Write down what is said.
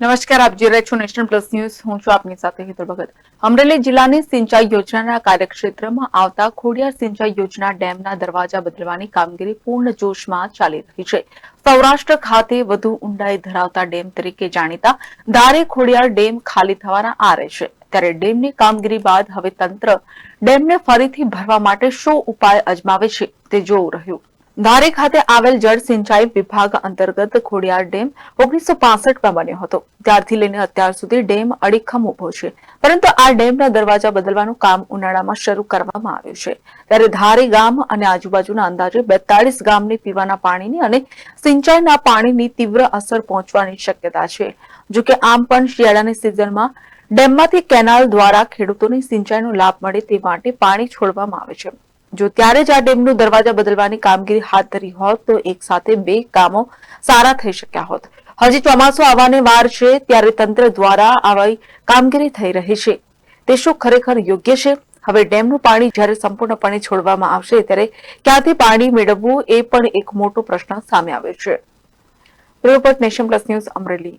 નમસ્કાર, આપ જોઈ રહ્યા છો નેશનલ પ્લસ ન્યૂઝ. હું છું આપની સાથે હેતલ ભગત. અમરેલી જિલ્લાની સિંચાઈ યોજનાના કાર્યક્ષેત્રમાં આવતા ખોડિયાર સિંચાઈ યોજના ડેમના દરવાજા બદલવાની કામગીરી પૂર્ણ જોશમાં ચાલી રહી છે. સૌરાષ્ટ્ર ખાતે વધુ ઊંડાઈ ધરાવતા ડેમ તરીકે જાણીતા ધારે ખોડિયાર ડેમ ખાલી થવાના આરે છે. ત્યારે ડેમની કામગીરી બાદ હવે તંત્ર ડેમને ફરીથી ભરવા માટે શું ઉપાય અજમાવે છે તે જોવું રહ્યું. ધારી ખાતે આવેલ જળ સિંચાઈ વિભાગ અંતર્ગત ખોડિયાર ડેમ ઓગણીસો પાસઠમાં બન્યો હતો. ત્યારથી લઈને અત્યાર સુધી ડેમ અડીખમ ઊભો છે. પરંતુ આ ડેમના દરવાજા બદલવાનું કામ ઉનાળામાં શરૂ કરવામાં આવ્યું છે. ત્યારે ધારી ગામ અને આજુબાજુના અંદાજે બેતાળીસ ગામની પીવાના પાણીની અને સિંચાઈના પાણીની તીવ્ર અસર પહોંચવાની શક્યતા છે. જો કે આમ પણ શિયાળાની સિઝનમાં ડેમમાંથી કેનાલ દ્વારા ખેડૂતોને સિંચાઈનો લાભ મળે તે માટે પાણી છોડવામાં આવે છે. જો ત્યારે જ આ ડેમનું દરવાજા બદલવાની કામગીરી હાથ ધરી હોત, તો એક સાથે બે કામો સારા થઈ શક્યા હોત. હજી ચોમાસું આવવાને વાર છે, ત્યારે તંત્ર દ્વારા આવી કામગીરી થઈ રહી છે. તે શું ખરેખર યોગ્ય છે? હવે ડેમનું પાણી જ્યારે સંપૂર્ણપણે છોડવામાં આવશે, ત્યારે ક્યાંથી પાણી મેળવવું એ પણ એક મોટો પ્રશ્ન સામે આવ્યો છે. Report nation plus news Amreli.